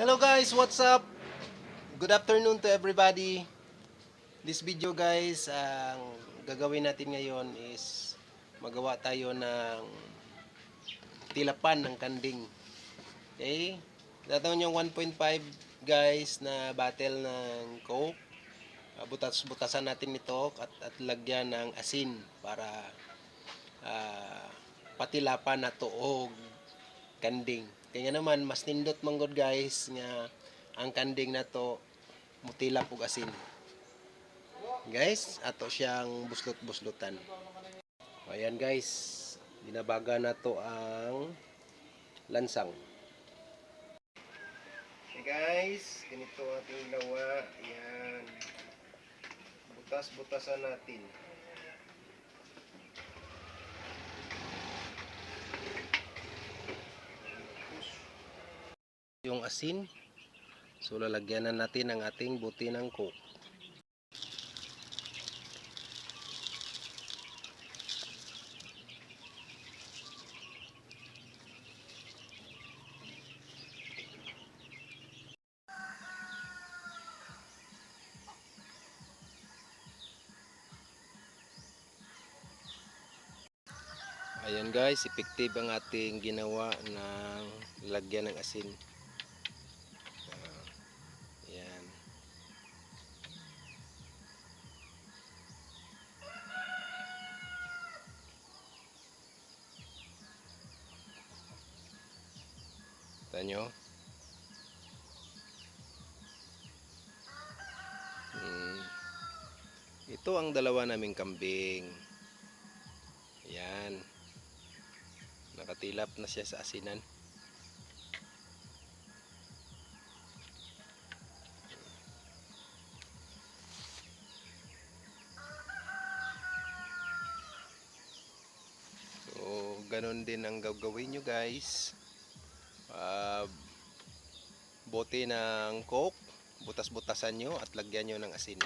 Hello guys, what's up? Good afternoon to everybody. This video guys, ang gagawin natin ngayon is magawa tayo ng tilapan ng kanding. Okay? Tatawin yung 1.5 guys na bottle ng Coke. Ah, butas-butasan natin ito at, at lagyan ng asin para ah, patilapan na tuog kanding. Kaya naman mas nindot manggod guys nga ang kanding na to mutila og asin. Guys, ato siyang buslot-buslutan. Ayan guys, binabaga na to ang lansang. Okay guys, ganito ating ginawa. Ayan. Butas-butasan natin. Yung asin. So lalagyan na natin ang ating buti ng coke. Ayan guys, effective ang ating ginawa ng lagyan ng asin. Kita nyo? Hmm. Ito ang dalawa naming kambing. Yan. Nakatilap na siya sa asinan. So, ganun din ang gagawin nyo guys. Bote ng coke, butas-butasan nyo at lagyan nyo ng asin.